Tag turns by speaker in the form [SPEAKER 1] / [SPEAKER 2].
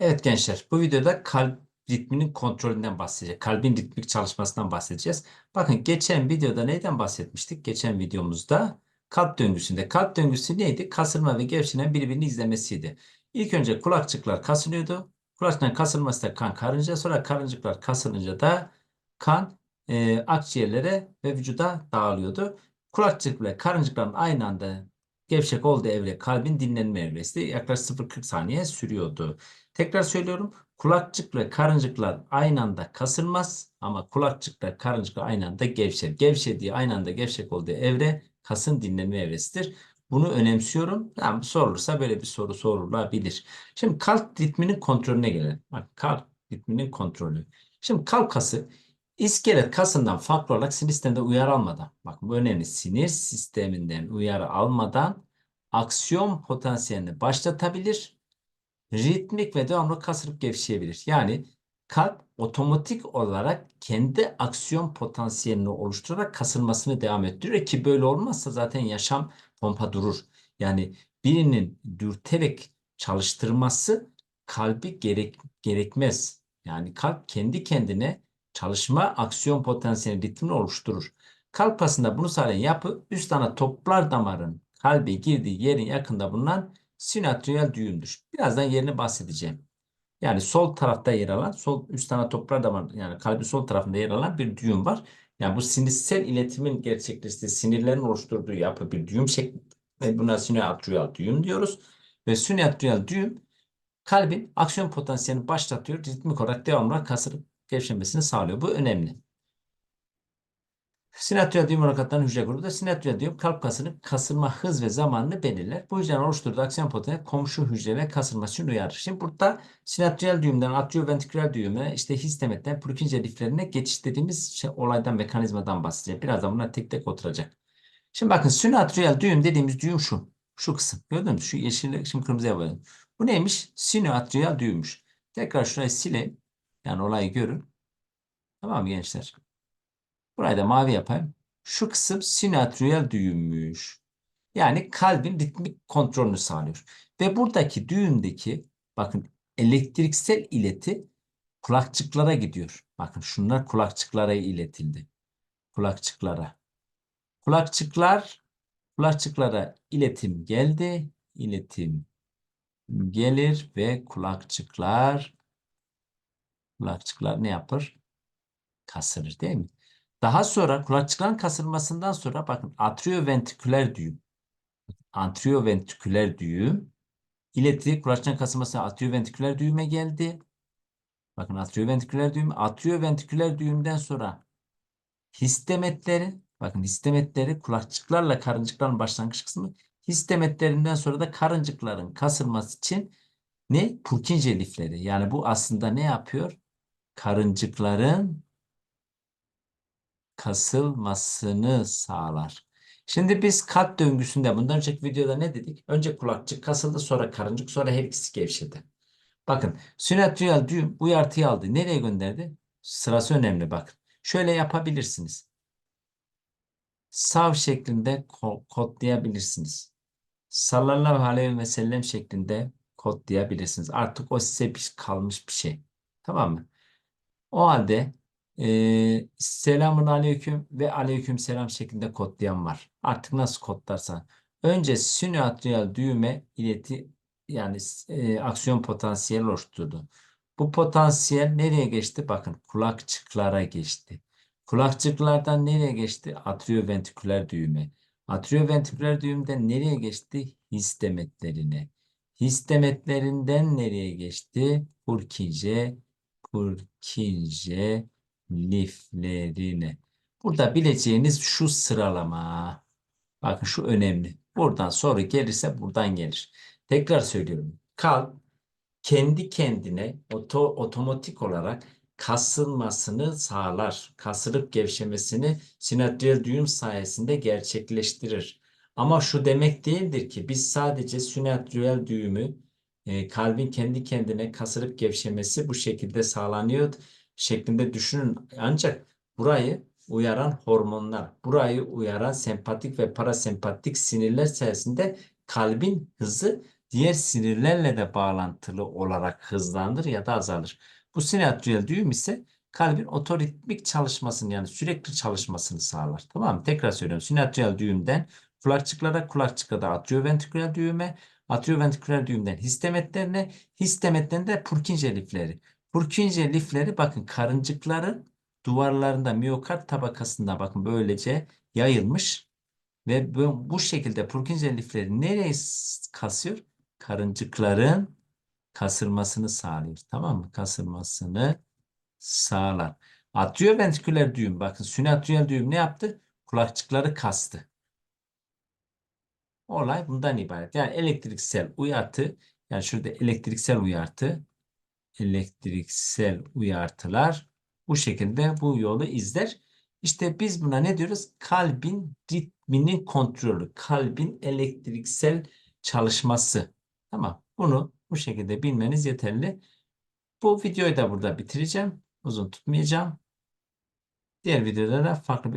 [SPEAKER 1] Evet gençler, bu videoda kalp ritminin kontrolünden bahsedeceğiz. Kalbin ritmik çalışmasından bahsedeceğiz. Bakın geçen videoda neyden bahsetmiştik? Geçen videomuzda kalp döngüsünde. Kalp döngüsü neydi? Kasılma ve gevşemen birbirini izlemesiydi. İlk önce kulakçıklar kasılıyordu. Kulakçıkların kasılması da kan karınca. Sonra karıncıklar kasılınca da kan e, akciğerlere ve vücuda dağılıyordu. Kulakçık ve karıncıkların aynı anda gevşek olduğu evre kalbin dinlenme evresi yaklaşık 0-40 saniye sürüyordu. Tekrar söylüyorum. Kulakçık ve karıncıklar aynı anda kasılmaz ama kulakçık ve karıncıklar aynı anda gevşer. Gevşediği aynı anda gevşek olduğu evre kasın dinlenme evresidir. Bunu önemsiyorum. Yani sorulursa böyle bir soru sorulabilir. Şimdi kalp ritminin kontrolüne gelelim. Bak kalp ritminin kontrolü. Şimdi kalp kası iskelet kasından farklı olarak sinir sisteminde uyarı almadan. Bak bu önemli. Sinir sisteminden uyarı almadan aksiyon potansiyelini başlatabilir ritmik ve devamlı kasılıp gevşeyebilir. Yani kalp otomatik olarak kendi aksiyon potansiyelini oluşturarak kasılmasını devam ettiriyor ki böyle olmazsa zaten yaşam pompa durur. Yani birinin dürterek çalıştırması kalbi gerek, gerekmez. Yani kalp kendi kendine çalışma aksiyon potansiyeli ritmini oluşturur. Kalp aslında bunu sağlayan yapı üst ana toplar damarın kalbe girdiği yerin yakında bulunan sinüatriyal düğümdür. Birazdan yerini bahsedeceğim. Yani sol tarafta yer alan, sol üst ana toplar damar yani kalbin sol tarafında yer alan bir düğüm var. Yani bu sinirsel iletimin gerçekleştiği, sinirlerin oluşturduğu yapı bir düğüm şeklinde. Buna sinüatriyal düğüm diyoruz. Ve sinüatriyal düğüm kalbin aksiyon potansiyelini başlatıyor. Ritmik olarak devamlı kasılıp gevşemesini sağlıyor. Bu önemli. Sinatria düğüm harekatların hücre grubu da sinatria düğüm kalp kasının kasılma hız ve zamanını belirler. Bu hücrenin oluşturduğu aksiyon potansiyeli komşu hücrelere kasılması için uyarır. Şimdi burada atrioventriküler düğüme işte histemetten Purkinje liflerine geçiş dediğimiz şey, olaydan mekanizmadan bahsedeceğim. Birazdan bunlar tek tek oturacak. Şimdi bakın sinatrial düğüm dediğimiz düğüm şu. Şu kısım. Gördünüz mü? Şu yeşil şimdi kırmızıya boyadım. Bu neymiş? Sinoatrial düğümmüş. Tekrar şurayı sileyim. Yani olayı görün. Tamam mı gençler? Burayı da mavi yapayım. Şu kısım sinüatriyal düğümmüş. Yani kalbin ritmik kontrolünü sağlıyor. Ve buradaki düğümdeki bakın elektriksel ileti kulakçıklara gidiyor. Bakın şunlar kulakçıklara iletildi. Kulakçıklara. Kulakçıklar kulakçıklara iletim geldi. İletim gelir ve kulakçıklar kulakçıklar ne yapar? Kasılır değil mi? Daha sonra kulakçıkların kasılmasından sonra bakın atrioventriküler düğüm. Atrioventriküler düğüm ileti kulakçıkların kasılması atrioventriküler düğüme geldi. Bakın atrioventriküler düğüm. Atrioventriküler düğümden sonra histemetleri bakın histemetleri kulakçıklarla karıncıkların başlangıç kısmı histemetlerinden sonra da karıncıkların kasılması için ne? Purkinje lifleri. Yani bu aslında ne yapıyor? Karıncıkların kasılmasını sağlar. Şimdi biz kalp döngüsünde bundan önceki videoda ne dedik? Önce kulakçık kasıldı sonra karıncık sonra her ikisi gevşedi. Bakın sinüatriyal düğüm uyartıyı aldı. Nereye gönderdi? Sırası önemli bakın. Şöyle yapabilirsiniz. Sav şeklinde kodlayabilirsiniz. Sallallahu aleyhi ve sellem şeklinde kodlayabilirsiniz. Artık o size bir kalmış bir şey. Tamam mı? O halde e, selamun aleyküm ve aleyküm selam şeklinde kodlayan var. Artık nasıl kodlarsan. Önce sinüatriyal düğme ileti yani e, aksiyon potansiyel oluşturdu. Bu potansiyel nereye geçti? Bakın kulakçıklara geçti. Kulakçıklardan nereye geçti? Atrioventriküler düğme. Atrioventriküler düğümden nereye geçti? Histemetlerine. Histemetlerinden nereye geçti? Purkinje, Purkinje liflerine. Burada bileceğiniz şu sıralama. Bakın şu önemli. Buradan soru gelirse buradan gelir. Tekrar söylüyorum. Kalp kendi kendine oto, otomatik olarak kasılmasını sağlar. Kasılıp gevşemesini sinatral düğüm sayesinde gerçekleştirir. Ama şu demek değildir ki biz sadece sinatral düğümü e, kalbin kendi kendine kasılıp gevşemesi bu şekilde sağlanıyor şeklinde düşünün. Ancak burayı uyaran hormonlar, burayı uyaran sempatik ve parasempatik sinirler sayesinde kalbin hızı diğer sinirlerle de bağlantılı olarak hızlandır ya da azalır. Bu sinüatriyel düğüm ise kalbin otoritmik çalışmasını yani sürekli çalışmasını sağlar. Tamam mı? Tekrar söylüyorum. Sinüatriyel düğümden kulakçıklara, kulakçıklara atrioventriküler düğüme, atrioventriküler düğümden histemetlerine, histemetten de Purkinje lifleri. Purkinje lifleri bakın karıncıkların duvarlarında miyokard tabakasında bakın böylece yayılmış ve bu, bu şekilde Purkinje lifleri nereye kasıyor? Karıncıkların kasılmasını sağlıyor. Tamam mı? Kasılmasını sağlar. Atrioventriküler düğüm. Bakın sünatriyel düğüm ne yaptı? Kulakçıkları kastı. Olay bundan ibaret. Yani elektriksel uyartı, yani şurada elektriksel uyartı, elektriksel uyartılar bu şekilde bu yolu izler. İşte biz buna ne diyoruz? Kalbin ritminin kontrolü, kalbin elektriksel çalışması. Tamam. Bunu bu şekilde bilmeniz yeterli. Bu videoyu da burada bitireceğim. Uzun tutmayacağım. Diğer videoda da farklı bir